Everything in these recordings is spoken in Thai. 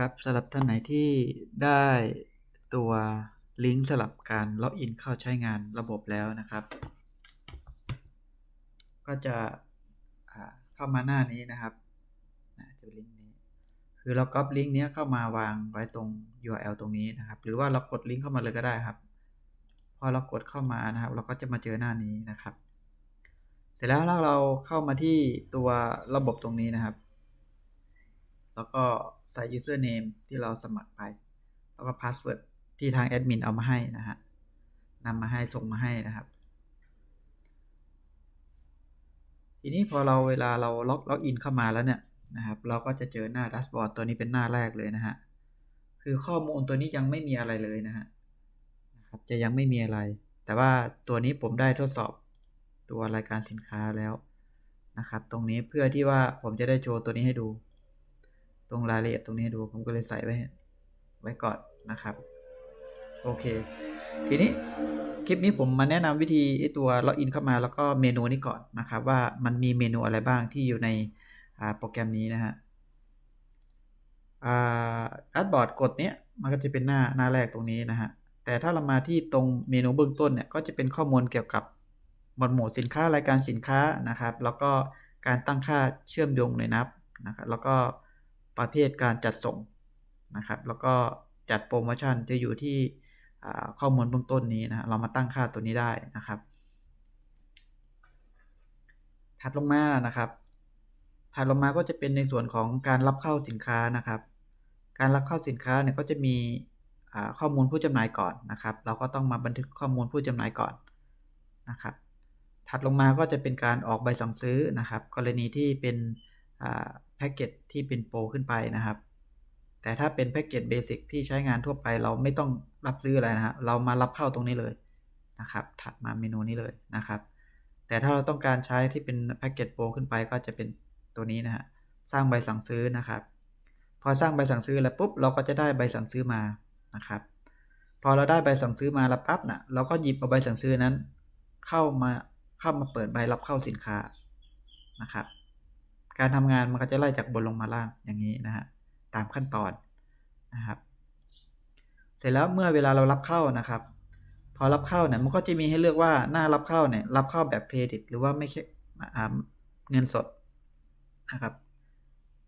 ครับสำหรับท่านไหนที่ได้ตัวลิงก์สำหรับการล็อกอินเข้าใช้งานระบบแล้วนะครับ ก็จะเข้ามาหน้านี้นะครับนะจะเป็นลิงก์นี้คือเราก๊อปลิงก์นี้เข้ามาวางไว้ตรง URL ตรงนี้นะครับ หรือว่าเรากดลิงก์เข้ามาเลยก็ได้ครับ พอเรากดเข้ามานะครับ เราก็จะมาเจอหน้านี้นะครับ เสร็จแล้วเราเข้ามาที่ตัวระบบตรงนี้นะครับ แล้วก็ ใส่ username ที่เราสมัครไป แล้วก็ password ที่ทางแอดมินเอามาให้นะฮะนำมาให้ส่งมาให้นะครับ ทีนี้พอเราเวลาเราล็อกล็อกอินเข้ามาแล้วเนี่ยนะครับ เราก็จะเจอหน้าแดชบอร์ดตัวนี้เป็นหน้าแรกเลยนะฮะคือข้อมูลตัวนี้ยังไม่มีอะไรเลยนะฮะนะครับจะยังไม่มีอะไร แต่ว่าตัวนี้ผมได้ทดสอบตัวรายการสินค้าแล้วนะครับ ตรงนี้เพื่อที่ว่าผมจะได้โชว์ตัวนี้ให้ดู ตรงรายละเอียดตรงนี้ดูผมก็เลยใส่ไว้ไว้ก่อนนะครับ โอเค ทีนี้คลิปนี้ผมมาแนะนำวิธีไอตัวล็อกอินเข้ามาแล้วก็เมนูนี้ก่อนนะครับ ว่ามันมีเมนูอะไรบ้างที่อยู่ในโปรแกรมนี้นะฮะอาร์ตบอร์ดกดเนี้ยมันก็จะเป็นหน้าหน้าแรกตรงนี้นะฮะแต่ถ้าเรามาที่ตรงเมนูเบื้องต้นเนี่ยก็จะเป็นข้อมูลเกี่ยวกับหมวดหมู่สินค้ารายการสินค้านะครับ แล้วก็การตั้งค่าเชื่อมโยงในนับนะครับแล้วก็ ประเภทการจัดส่งนะครับ แล้วก็จัดโปรโมชั่นจะอยู่ที่ข้อมูลเบื้องต้นนี้นะเรามาตั้งค่าตัวนี้ได้นะครับ ถัดลงมานะครับ ถัดลงมาก็จะเป็นในส่วนของการรับเข้าสินค้านะครับ การรับเข้าสินค้าเนี่ยก็จะมีข้อมูลผู้จำหน่ายก่อนนะครับ เราก็ต้องมาบันทึกข้อมูลผู้จำหน่ายก่อนนะครับ ถัดลงมาก็จะเป็นการออกใบสั่งซื้อนะครับ กรณีที่เป็น พ็กเกจที่เป็นโปรขึ้นไปนะครับ แต่ถ้าเป็นแพ็กเกจเบสิกที่ใช้งานทั่วไปเราไม่ต้องรับซื้ออะไรนะฮะเรามารับเข้าตรงนี้เลยนะครับ ถัดมาเมนูนี้เลยนะครับ แต่ถ้าเราต้องการใช้ที่เป็นแพ็กเกจโปรขึ้นไปก็จะเป็นตัวนี้นะฮะสร้างใบสั่งซื้อนะครับ พอสร้างใบสั่งซื้อแล้วปุ๊บเราก็จะได้ใบสั่งซื้อมานะครับ พอเราได้ใบสั่งซื้อมาแล้วปั๊บนะเราก็หยิบเอาใบสั่งซื้อนั้น เข้ามาเข้ามาเปิดใบรับเข้าสินค้านะครับ การทำงานมันก็จะไล่จากบนลงมาล่างอย่างนี้นะฮะตามขั้นตอนนะครับ เสร็จแล้วเมื่อเวลาเรารับเข้านะครับ พอรับเข้าเนี่ยมันก็จะมีให้เลือกว่าหน้ารับเข้าเนี่ยรับเข้าแบบเครดิต หรือว่าไม่ใช่เงินสดนะครับ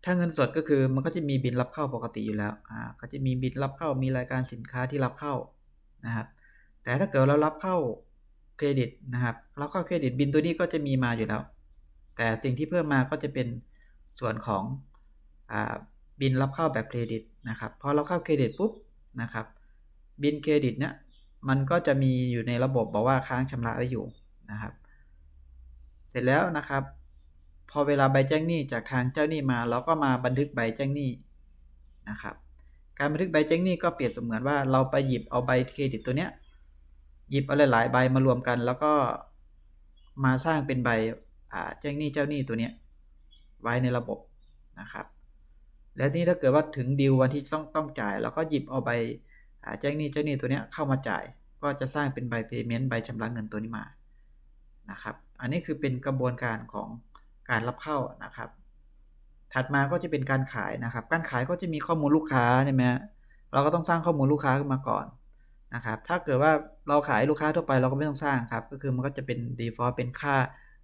ถ้าเงินสดก็คือมันก็จะมีบินรับเข้าปกติอยู่แล้วอ่าก็จะมีบินรับเข้ามีรายการสินค้าที่รับเข้านะครับแต่ถ้าเกิดเรารับเข้าเครดิตนะครับรับเข้าเครดิตบินตัวนี้ก็จะมีมาอยู่แล้ว แต่สิ่งที่เพิ่มมาก็จะเป็นส่วนของอบินรับเข้าแบบเครดิตนะครับพอเราเข้าเครดิตปุ๊บนะครับ บินเครดิตเนี่ยมันก็จะมีอยู่ในระบบบอกว่าค้างชำระไว้อยู่นะครับ เสร็จแล้วนะครับ พอเวลาใบแจ้งหนี้จากทางเจ้าหนี้มาเราก็มาบันทึกใบแจ้งหนี้นะครับ การบันทึกใบแจ้งหนี้ก็เปรียบเสมือนว่าเราไปหยิบเอาใบเครดิตตัวเนี้ยหยิบเอาหลายๆใบมารวมกัน แล้วก็มาสร้างเป็นใบ แจ้งหนี้เจ้าหนี้ตัวเนี้ยไว้ในระบบนะครับ แล้วที่ถ้าเกิดว่าถึงดีลวันที่ต้องต้องจ่ายเราก็หยิบเอาใบแจ้งหนี้เจ้าหนี้ตัวเนี้ยเข้ามาจ่าย ก็จะสร้างเป็นใบเพย์เมนต์ใบชำระเงินตัวนี้มานะครับ อันนี้คือเป็นกระบวนการของการรับเข้านะครับ ถัดมาก็จะเป็นการขายนะครับ การขายก็จะมีข้อมูลลูกค้าใช่ไหมเราก็ต้องสร้างข้อมูลลูกค้าขึ้นมาก่อนนะครับ ถ้าเกิดว่าเราขายลูกค้าทั่วไปเราก็ไม่ต้องสร้างครับ ก็คือมันก็จะเป็น default เป็นค่า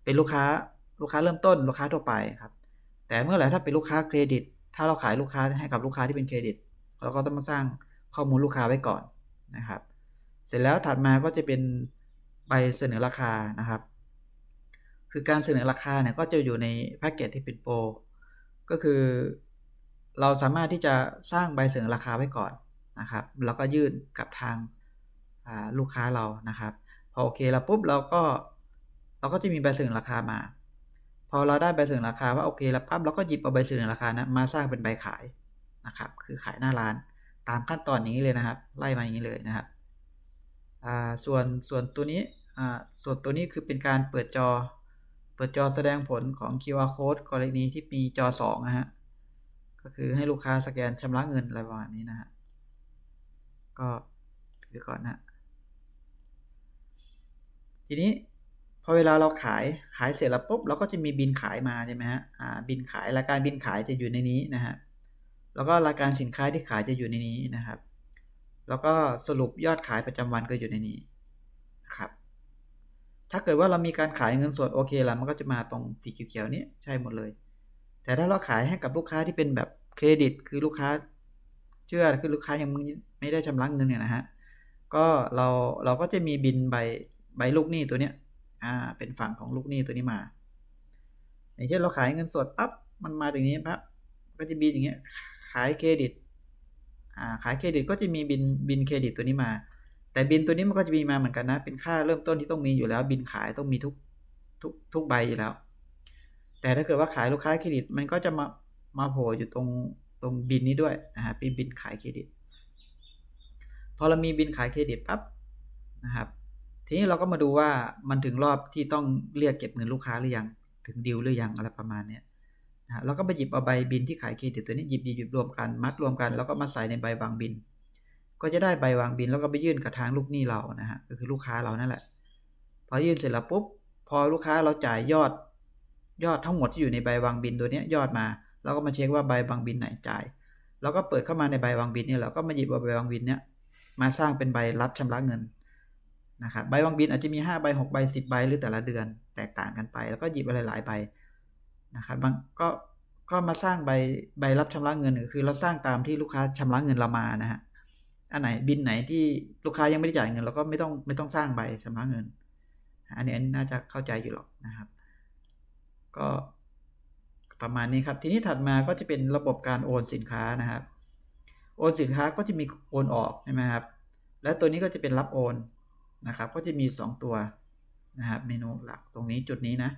เป็นลูกค้าลูกค้าเริ่มต้นลูกค้าทั่วไปครับ แต่เมื่อไหร่ถ้าเป็นลูกค้าเครดิต ถ้าเราขายลูกค้าให้กับลูกค้าที่เป็นเครดิต เราก็ต้องมาสร้างข้อมูลลูกค้าไว้ก่อนนะครับ เสร็จแล้วถัดมาก็จะเป็นใบเสนอราคานะครับ คือการเสนอราคาเนี่ยก็จะอยู่ในแพ็กเกจที่เป็นโปรก็คือ เราสามารถที่จะสร้างใบเสนอราคาไว้ก่อนนะครับ แล้วก็ยื่นกับทางลูกค้าเรานะครับ พอโอเคแล้วปุ๊บเราก็ เราก็จะมีใบเสนอราคามา พอเราได้ใบเสนอราคาว่าโอเคแล้วปั๊บเราก็หยิบเอาใบเสนอราคานะมาสร้างเป็นใบขายนะครับ คือขายหน้าร้านตามขั้นตอนนี้เลยนะครับ ไล่มาอย่างนี้เลยนะครับส่วนส่วนตัวนี้ส่วนตัวนี้คือเป็นการเปิดจอ เปิดจอแสดงผลของ QR code กรณีที่มีจอ2นะฮะก็คือให้ลูกค้าสแกนชำระเงินอะไรประมาณนี้นะฮะก็ดูก่อนนะทีนี้ พอเวลาเราขายขายเสร็จแล้วปุ๊บเราก็จะมีบินขายมาใช่ไหมฮะอ่าบินขายรายการบินขายจะอยู่ในนี้นะฮะแล้วก็รายการสินค้าที่ขายจะอยู่ในนี้นะครับ แล้วก็สรุปยอดขายประจำวันก็อยู่ในนี้นะครับ ถ้าเกิดว่าเรามีการขายเงินสดโอเคละมันก็จะมาตรงสีเขียวๆนี้ใช่หมดเลย แต่ถ้าเราขายให้กับลูกค้าที่เป็นแบบเครดิต คือลูกค้าเชื่อคือลูกค้ายังไม่ได้ชำระเงินเนี่ยนะฮะก็เราเราก็จะมีบินใบใบลูกหนี้ตัวเนี้ย อ่าเป็นฝั่งของลูกหนี้ตัวนี้มา อย่างเช่นเราขายเงินสดปั๊บมันมาอย่างนี้ปั๊บก็จะบินอย่างเงี้ยขายเครดิตอ่าขายเครดิตก็จะมีบินบินเครดิตตัวนี้มา แต่บินตัวนี้มันก็จะมีมาเหมือนกันนะ เป็นค่าเริ่มต้นที่ต้องมีอยู่แล้ว บินขายต้องมีทุกทุกทุกใบอยู่แล้ว แต่ถ้าเกิดว่าขายลูกค้าเครดิตมันก็จะมามาโผล่อยู่ตรงตรงบินนี้ด้วยนะฮะเป็นบินขายเครดิต พอเรามีบินขายเครดิตปั๊บนะครับ ทีนี้เราก็มาดูว่ามันถึงรอบที่ต้องเรียกเก็บเงินลูกค้าหรือยังถึงดีลหรือยังอะไรประมาณเนี้ยนะเราก็ไปหยิบเอาใบบินที่ขายเครดิตตัวนี้หยิบหยิบหยิบรวมกันมัดรวมกัน แล้วก็มาใส่ในใบวางบิน ก็จะได้ใบวางบินแล้วก็ไปยื่นกับทางลูกหนี้เรานะฮะก็คือลูกค้าเรานั่นแหละ พอยื่นเสร็จแล้วปุ๊บพอลูกค้าเราจ่ายยอดยอดทั้งหมดที่อยู่ในใบวางบินตัวนี้ยอดมาเราก็มาเช็คว่าใบวางบินไหนจ่ายเราก็เปิดเข้ามาในใบวางบินนี่เราก็มาหยิบเอาใบวางบินเนี้ยมาสร้างเป็นใบรับชำระเงิน นะครับใบวางบินอาจจะมี 5 ใบ 6 ใบ 10 ใบ หรือแต่ละเดือนแตกต่างกันไป แล้วก็หยิบอะไรหลายใบนะครับบางก็ก็มาสร้างใบใบรับชำระเงินคือเราสร้างตามที่ลูกค้าชำระเงินเรามานะฮะอันไหนบินไหนที่ลูกค้ายังไม่ได้จ่ายเงินเราก็ไม่ต้องไม่ต้องสร้างใบชำระเงิน อันนี้น่าจะเข้าใจอยู่หรอกนะครับ ก็ประมาณนี้ครับ ทีนี้ถัดมาก็จะเป็นระบบการโอนสินค้านะครับ โอนสินค้าก็จะมีโอนออกใช่ไหมครับ และตัวนี้ก็จะเป็นรับโอน นะครับก็จะมี 2 ตัวนะครับเมนูหลักตรงนี้จุดนี้นะ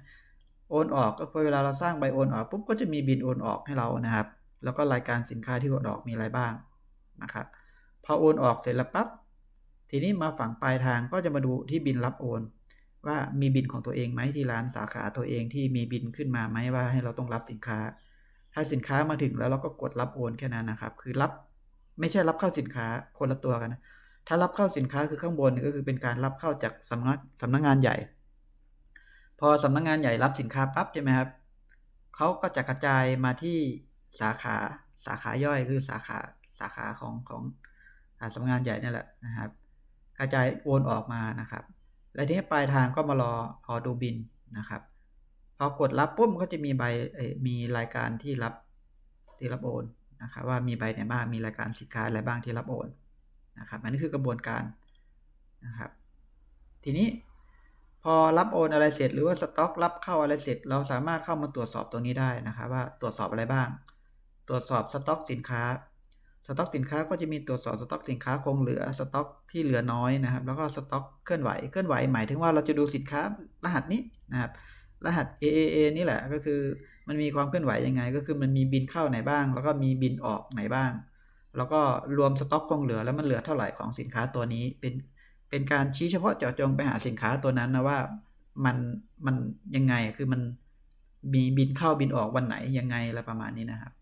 โอนออกก็พอเวลาเราสร้างใบโอนออกปุ๊บก็จะมีบินโอนออกให้เรานะครับ แล้วก็รายการสินค้าที่โอนออกมีอะไรบ้างนะครับพอโอนออกเสร็จแล้วปั๊บทีนี้มาฝั่งปลายทางก็จะมาดูที่บินรับโอน ว่ามีบินของตัวเองไหมที่ร้านสาขาตัวเองที่มีบินขึ้นมาไหมว่าให้เราต้องรับสินค้า ถ้าสินค้ามาถึงแล้วเราก็กดรับโอนแค่นั้นนะครับ คือรับไม่ใช่รับเข้าสินค้าคนละตัวกันนะ ถ้ารับเข้าสินค้าคือข้างบนก็คือเป็นการรับเข้าจากสำนักสำนักงานใหญ่ พอสำนักงานใหญ่รับสินค้าปั๊บใช่ไหมครับเขาก็จะกระจายมาที่สาขาสาขาย่อยคือสาขาสาขาของของสำนักงานใหญ่นี่แหละนะครับ กระจายโอนออกมานะครับ และทีนี้ปลายทางก็มารอรอดูบินนะครับพอกดรับปุ๊บก็จะมีใบมีรายการที่รับที่รับโอนนะครับว่ามีใบไหนบ้างมีรายการสินค้าอะไรบ้างที่รับโอน นะครับอันนี้คือกระบวนการนะครับ ทีนี้พอรับโอนอะไรเสร็จหรือว่าสต็อกรับเข้าอะไรเสร็จ เราสามารถเข้ามาตรวจสอบตัวนี้ได้นะครับ ว่าตรวจสอบอะไรบ้าง ตรวจสอบสต็อกสินค้าสต็อกสินค้าก็จะมีตรวจสอบสต็อกสินค้าคงเหลือสต็อกที่เหลือน้อยนะครับ แล้วก็สต็อกเคลื่อนไหวเคลื่อนไหวหมายถึงว่าเราจะดูสินค้ารหัสนี้นะครับ รหัส AAA นี่แหละก็คือมันมีความเคลื่อนไหวยังไง ก็คือมันมีบินเข้าไหนบ้าง แล้วก็มีบินออกไหนบ้าง แล้วก็รวมสต็อกคงเหลือแล้วมันเหลือเท่าไหร่ของสินค้าตัวนี้เป็นเป็นการชี้เฉพาะเจาะจงไปหาสินค้าตัวนั้นนะว่ามันมันยังไงคือมันมีบินเข้าบินออกวันไหนยังไงอะไรประมาณนี้นะครับ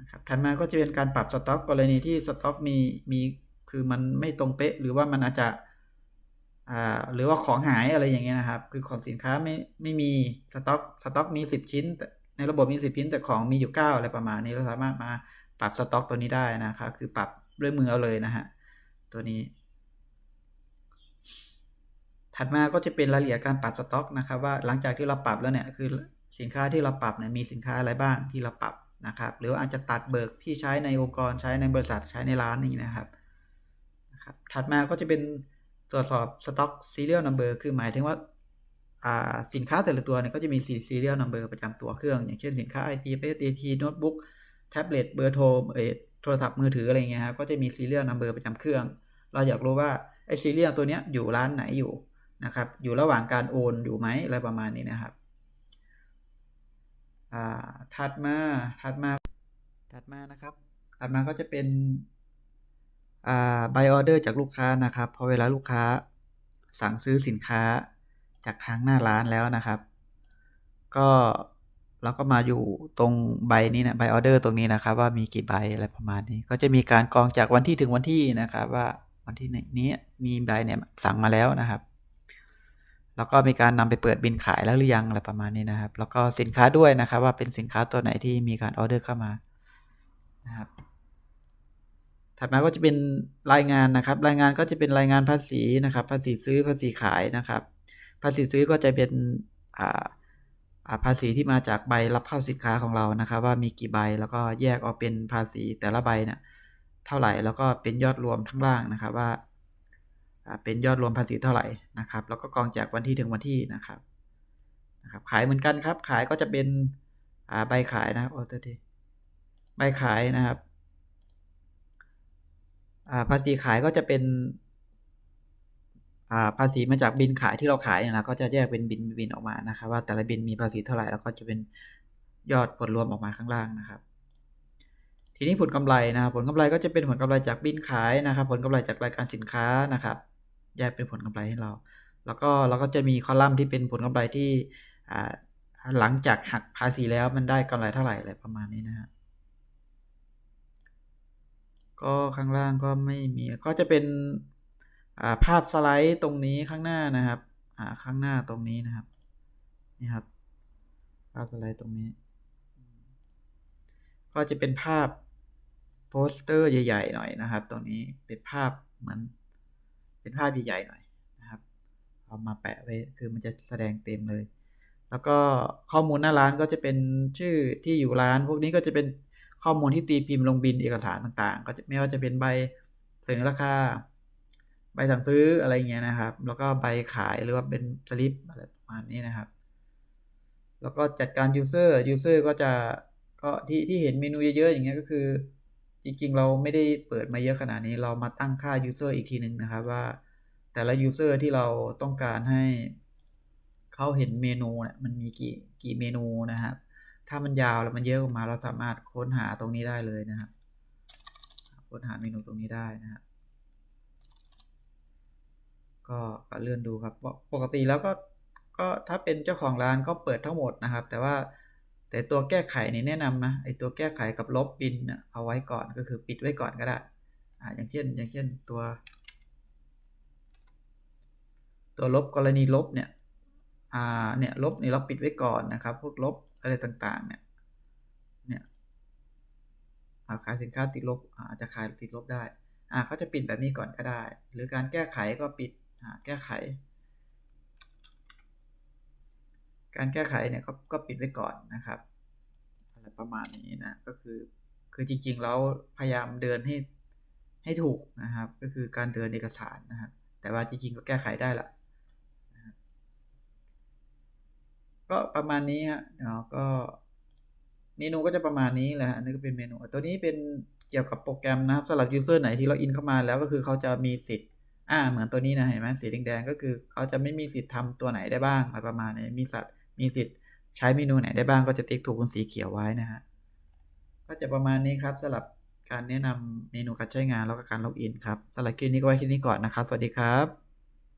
นะครับถัดมาก็จะเป็นการปรับสต็อกกรณีที่สต็อกมีมีคือมันไม่ตรงเป๊ะหรือว่ามันอาจจะอ่าหรือว่าของหายอะไรอย่างเงี้ยนะครับ คือของสินค้าไม่ไม่มีสต็อกสต็อกมีสิบชิ้นแต่ในระบบมีสิบชิ้นแต่ของมีอยู่เก้าอะไรประมาณนี้เราสามารถมา ปรับสต็อกตัวนี้ได้นะครับ คือปรับด้วยมือเอาเลยนะฮะ ตัวนี้ ถัดมาก็จะเป็นรายละเอียดการปรับสต็อกนะครับ ว่าหลังจากที่เราปรับแล้วเนี่ยคือสินค้าที่เราปรับเนี่ยมีสินค้าอะไรบ้างที่เราปรับนะครับ หรืออาจจะตัดเบิกที่ใช้ในองค์กรใช้ในบริษัทใช้ในร้านนี่นะครับนะครับ ถัดมาก็จะเป็นตรวจสอบสต็อก serial number คือหมายถึงว่าสินค้าแต่ละตัวเนี่ยก็จะมี serial number ประจำตัวเครื่อง อย่างเช่นสินค้า IT PST โน้ตบุ๊ก แท็บเล็ตเบอร์โทรเอโทรศัพท์มือถืออะไรเงี้ยครับก็จะมีซีเรียลนัมเบอร์ประจำเครื่อง เราอยากรู้ว่าไอ้ซีเรียลตัวเนี้ยอยู่ร้านไหนอยู่นะครับ อยู่ระหว่างการโอนอยู่ไหมอะไรประมาณนี้นะครับอ่าถัดมาถัดมาถัดมานะครับถัดมาก็จะเป็นอ่าใบออเดอร์จากลูกค้านะครับพอเวลาลูกค้าสั่งซื้อสินค้าจากทางหน้าร้านแล้วนะครับ ก็ เราก็มาอยู่ตรงใบนี้นะใบออเดอร์ตรงนี้นะครับ ว่ามีกี่ใบอะไรประมาณนี้ ก็จะมีการกรองจากวันที่ถึงวันที่นะครับ ว่าวันที่นี้มีใบเนี่ยสั่งมาแล้วนะครับ แล้วก็มีการนำไปเปิดบินขายแล้วหรือยังอะไรประมาณนี้นะครับ แล้วก็สินค้าด้วยนะครับ ว่าเป็นสินค้าตัวไหนที่มีการออเดอร์เข้ามานะครับถัดมาก็จะเป็นรายงานนะครับ รายงานก็จะเป็นรายงานภาษีนะครับ ภาษีซื้อภาษีขายนะครับ ภาษีซื้อก็จะเป็นอ่า ภาษีที่มาจากใบรับเข้าสินค้าของเรานะครับ ว่ามีกี่ใบแล้วก็แยกออกเป็นภาษีแต่ละใบเนี่ยเท่าไหร่แล้วก็เป็นยอดรวมทั้งล่างนะครับว่าเป็นยอดรวมภาษีเท่าไหร่นะครับ แล้วก็กองจากวันที่ถึงวันที่นะครับนะครับขายเหมือนกันครับ ขายก็จะเป็นใบขายนะครับโอ้ตัวทีใบขายนะครับภาษีขายก็จะเป็น ภาษีมาจากบินขายที่เราขายเนี่ยนะก็จะแยกเป็นบินบินออกมานะครับ ว่าแต่ละบินมีภาษีเท่าไหร่แล้วก็จะเป็นยอดผลรวมออกมาข้างล่างนะครับ ทีนี้ผลกำไรนะครับผลกำไรก็จะเป็นผลกำไรจากบินขายนะครับ ผลกำไรจากรายการสินค้านะครับ แยกเป็นผลกำไรให้เรา แล้วก็เราก็จะมีคอลัมน์ที่เป็นผลกำไรที่หลังจากหักภาษีแล้วมันได้กำไรเท่าไหร่อะไรประมาณนี้นะฮะก็ข้างล่างก็ไม่มีก็จะเป็น ภาพสไลด์ตรงนี้ข้างหน้านะครับข้างหน้าตรงนี้นะครับนี่ครับ ภาพสไลด์ตรงนี้ ก็จะเป็นภาพโปสเตอร์ใหญ่ๆหน่อยนะครับ ตรงนี้เป็นภาพเหมือนเป็นภาพใหญ่ๆหน่อยนะครับ เอามาแปะไว้คือมันจะแสดงเต็มเลย แล้วก็ข้อมูลหน้าร้านก็จะเป็นชื่อที่อยู่ร้าน พวกนี้ก็จะเป็นข้อมูลที่ตีพิมพ์ลงบินเอกสารต่างๆ ก็จะไม่ว่าจะเป็นใบเสนอราคา ใบสั่งซื้ออะไรเงี้ยนะครับ แล้วก็ใบขายหรือว่าเป็นสลิปอะไรประมาณนี้นะครับ แล้วก็จัดการ user user ก็จะก็ที่ที่เห็นเมนูเยอะๆอย่างเงี้ยก็คือ จริงๆ เราไม่ได้เปิดมาเยอะขนาดนี้เรามาตั้งค่า user อีกทีหนึ่งนะครับว่าแต่ละ user ที่เราต้องการให้เขาเห็นเมนูเนี่ยมันมีกี่กี่เมนูนะครับ ถ้ามันยาวแล้วมันเยอะออกมาเราสามารถค้นหาตรงนี้ได้เลยนะครับ ค้นหาเมนูตรงนี้ได้นะครับ ก็เลื่อนดูครับปกติแล้วก็ก็ถ้าเป็นเจ้าของร้านก็เปิดทั้งหมดนะครับ แต่ว่าแต่ตัวแก้ไขนี่แนะนำนะไอตัวแก้ไขกับลบบินเอาไว้ก่อนก็คือปิดไว้ก่อนก็ได้อ่าอย่างเช่นอย่างเช่นตัว ตัวลบกรณีลบเนี่ยอ่าเนี่ยลบนี่เราปิดไว้ก่อนนะครับ พวกลบอะไรต่างๆ เนี่ยเนี่ยขายสินค้าติดลบอาจจะขายติดลบได้อ่าเขาจะปิดแบบนี้ก่อนก็ได้ หรือการแก้ไขก็ปิด แก้ไข การแก้ไขเนี่ยก็ก็ปิดไว้ก่อนนะครับอะไรประมาณนี้นะก็คือคือจริงๆแล้วพยายามเดินให้ให้ถูกนะครับ ก็คือการเดินเอกสารนะครับแต่ว่าจริงๆก็แก้ไขได้ละก็ประมาณนี้ฮะเนาะก็เมนูก็จะประมาณนี้แหละฮะนี่ก็เป็นเมนู ตัวนี้เป็นเกี่ยวกับโปรแกรมนะครับสำหรับยูเซอร์ไหนที่เราอินเข้ามาแล้วก็คือเขาจะมีสิทธิ์ อ่าเหมือนตัวนี้นะเห็นไหมสีแดงๆก็คือเขาจะไม่มีสิทธิ์ทำตัวไหนได้บ้างอะไรประมาณนี้มีสัตว์มีสิทธิ์ใช้เมนูไหนได้บ้างก็จะติ๊กถูกบนสีเขียวไว้นะฮะก็จะประมาณนี้ครับสำหรับการแนะนำเมนูการใช้งานแล้วก็การล็อกอินครับสำหรับคลิปนี้ก็ไว้คลิปนี้ก่อนนะครับ สวัสดีครับ